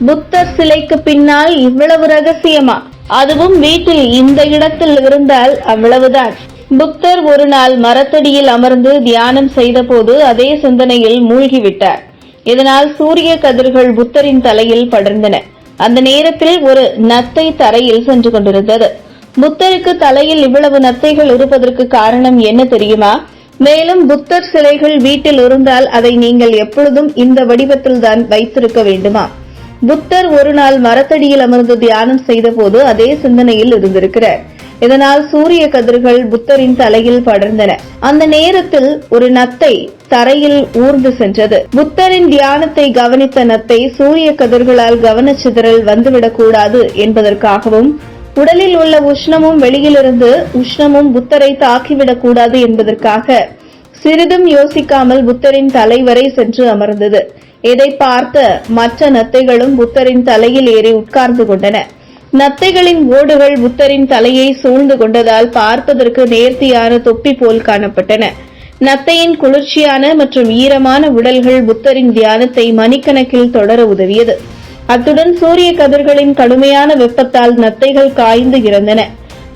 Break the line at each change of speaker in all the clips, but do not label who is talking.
புத்தர் சிலைக்கு பின்னால் இவ்வளவு ரகசியமா? அதுவும் வீட்டில் இந்த இடத்தில் இருந்தால் அவ்வளவுதான். புத்தர் ஒரு நாள் மரத்தடியில் அமர்ந்து தியானம் செய்தபோது அதே சிந்தனையில் மூழ்கிவிட்டார். இதனால் சூரிய கதிர்கள் புத்தரின் தலையில் படர்ந்தன. அந்த நேரத்தில் ஒரு நத்தை தரையில் சென்று கொண்டிருந்தது. புத்தருக்கு தலையில் இவ்வளவு நத்தைகள் இருப்பதற்கு காரணம் என்ன தெரியுமா? மேலும் புத்தர் சிலைகள் வீட்டில் இருந்தால் அதை நீங்கள் எப்பொழுதும் இந்த வடிவத்தில் தான் வைத்திருக்க வேண்டுமா? புத்தர் ஒரு நாள் மரத்தடியில் அமர்ந்து தியானம் செய்தபோது அதே சிந்தனையில் இருந்திருக்கிறார். இதனால் சூரிய கதிர்கள் புத்தரின் தலையில் படர்ந்தன. அந்த நேரத்தில் ஒரு நத்தை தரையில் ஊர்ந்து சென்றது. புத்தரின் தியானத்தை கவனித்த நத்தை சூரிய கதிர்களால் கவனச்சிதறல் வந்துவிடக்கூடாது என்பதற்காகவும் உடலில் உள்ள உஷ்ணமும் வெளியிலிருந்து உஷ்ணமும் புத்தரை தாக்கிவிடக் கூடாது என்பதற்காக சிறிதும் யோசிக்காமல் புத்தரின் தலை வரை சென்று அமர்ந்தது. இதை பார்த்த மற்ற நத்தைகளும் புத்தரின் தலையில் ஏறி உட்கார்ந்து கொண்டன. நத்தைகளின் ஓடுகள் புத்தரின் தலையை சூழ்ந்து கொண்டதால் பார்ப்பதற்கு நேர்த்தியான தொப்பி போல் காணப்பட்டன. நத்தையின் குளிர்ச்சியான மற்றும் ஈரமான உடல்கள் புத்தரின் தியானத்தை மணிக்கணக்கில் தொடர உதவியது. அத்துடன் சூரிய கதிர்களின் கடுமையான வெப்பத்தால் நத்தைகள் காய்ந்து இறந்தன.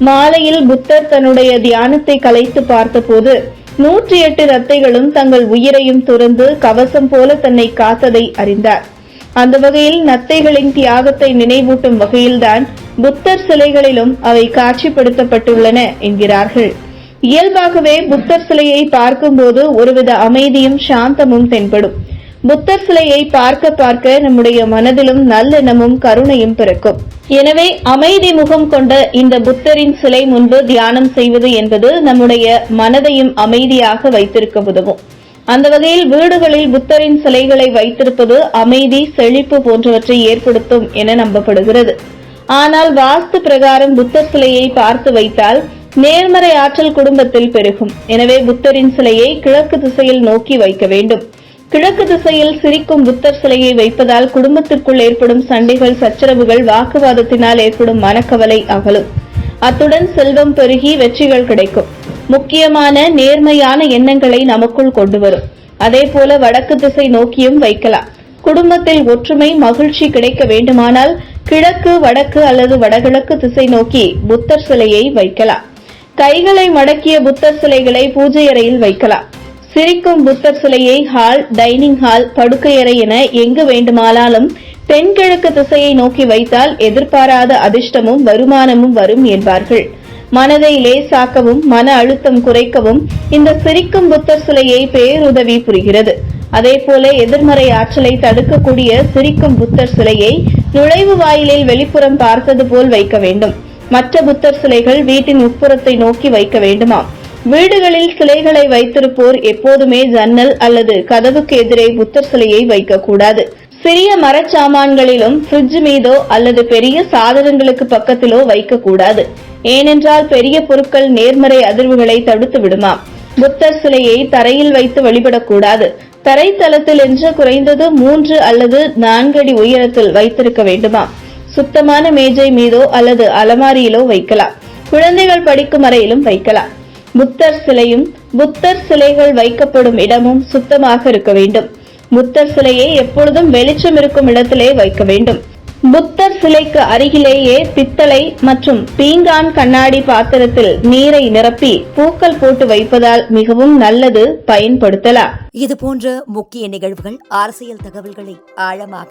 மாலையில் புத்தர் தன்னுடைய தியானத்தை கலைத்து பார்த்தபோது நூற்றி எட்டு ரத்தைகளும் தங்கள் உயிரையும் துறந்து கவசம் போல தன்னை காத்ததை அறிந்தார். அந்த வகையில் நத்தைகளின் தியாகத்தை நினைவூட்டும் வகையில்தான் புத்தர் சிலைகளிலும் அவை காட்சிப்படுத்தப்பட்டுள்ளன என்கிறார்கள். இயல்பாகவே புத்தர் சிலையை பார்க்கும்போது ஒருவித அமைதியும் சாந்தமும் தென்படும். புத்தர் சிலையை பார்க்க பார்க்க நம்முடைய மனதிலும் நல்லெண்ணமும் கருணையும் பிறக்கும். எனவே அமைதி முகம் கொண்ட இந்த புத்தரின் சிலை முன்பு தியானம் செய்வது என்பது நம்முடைய மனதையும் அமைதியாக வைத்திருக்க உதவும். அந்த வகையில் வீடுகளில் புத்தரின் சிலைகளை வைத்திருப்பது அமைதி செழிப்பு போன்றவற்றை ஏற்படுத்தும் என நம்பப்படுகிறது. ஆனால் வாஸ்து பிரகாரம் புத்தர் சிலையை பார்த்து வைத்தால் நேர்மறை ஆற்றல் குடும்பத்தில் பெருகும். எனவே புத்தரின் சிலையை கிழக்கு திசையில் நோக்கி வைக்க வேண்டும். கிழக்கு திசையில் சிரிக்கும் புத்தர் சிலையை வைப்பதால் குடும்பத்திற்குள் ஏற்படும் சண்டைகள் சச்சரவுகள் வாக்குவாதத்தினால் ஏற்படும் மனக்கவலை அகலும். அத்துடன் செல்வம் பெருகி வெற்றிகள் கிடைக்கும். முக்கியமான நேர்மையான எண்ணங்களை நமக்குள் கொண்டு வரும் அதே போல வடக்கு திசை நோக்கியும் வைக்கலாம். குடும்பத்தில் ஒற்றுமை மகிழ்ச்சி கிடைக்க வேண்டுமானால் கிழக்கு வடக்கு அல்லது வடகிழக்கு திசை நோக்கி புத்தர் சிலையை வைக்கலாம். கைகளை மடக்கிய புத்தர் சிலைகளை பூஜை அறையில் வைக்கலாம். சிரிக்கும் புத்தர் சிலையை ஹால் டைனிங் ஹால் படுக்கையறை என எங்கு வேண்டுமானாலும் தென்கிழக்கு திசையை நோக்கி வைத்தால் எதிர்பாராத அதிர்ஷ்டமும் வருமானமும் வரும் என்பார்கள். மனதை லேசாக்கவும் மன அழுத்தம் குறைக்கவும் இந்த சிரிக்கும் புத்தர் சிலையை பேருதவி புரிகிறது. அதேபோல எதிர்மறை ஆற்றலை தடுக்கக்கூடிய சிரிக்கும் புத்தர் சிலையை நுழைவு வாயிலில் வெளிப்புறம் பார்த்தது போல் வைக்க வேண்டும். மற்ற புத்தர் சிலைகள் வீட்டின் உட்புறத்தை நோக்கி வைக்க வேண்டுமாம். வீடுகளில் சிலைகளை வைத்திருப்போர் எப்போதுமே ஜன்னல் அல்லது கதவுக்கு எதிரே புத்தர் சிலையை வைக்கக்கூடாது. சிறிய மரச்சாமான்களிலும் ஃப்ரிட்ஜ் மீதோ அல்லது பெரிய சாதனங்களுக்கு பக்கத்திலோ வைக்கக்கூடாது. ஏனென்றால் பெரிய பொருட்கள் நேர்மறை அதிர்வுகளை தடுத்து விடுமாம் புத்தர் சிலையை தரையில் வைத்து வழிபடக்கூடாது. தரைத்தளத்தில் என்று குறைந்தது மூன்று அல்லது நான்கு அடி உயரத்தில் வைத்திருக்க வேண்டுமாம் சுத்தமான மேஜை மீதோ அல்லது அலமாரியிலோ வைக்கலாம். குழந்தைகள் படிக்கும் அறையிலும் வைக்கலாம். புத்தர் சிலையும் புத்தர் சிலைகள் வைக்கப்படும் இடமும் சுத்தமாக இருக்க வேண்டும். புத்தர் சிலையை எப்பொழுதும் வெளிச்சம் இருக்கும் இடத்திலே வைக்க வேண்டும். புத்தர் சிலைக்கு அருகிலேயே பித்தளை மற்றும் பீங்கான் கண்ணாடி பாத்திரத்தில் நீரை நிரப்பி பூக்கள் போட்டு வைப்பதால் மிகவும் நல்லது பயன்படுத்தலாம்.
இது போன்ற முக்கிய நிகழ்வுகள் அரசியல் தகவல்களை ஆழமாக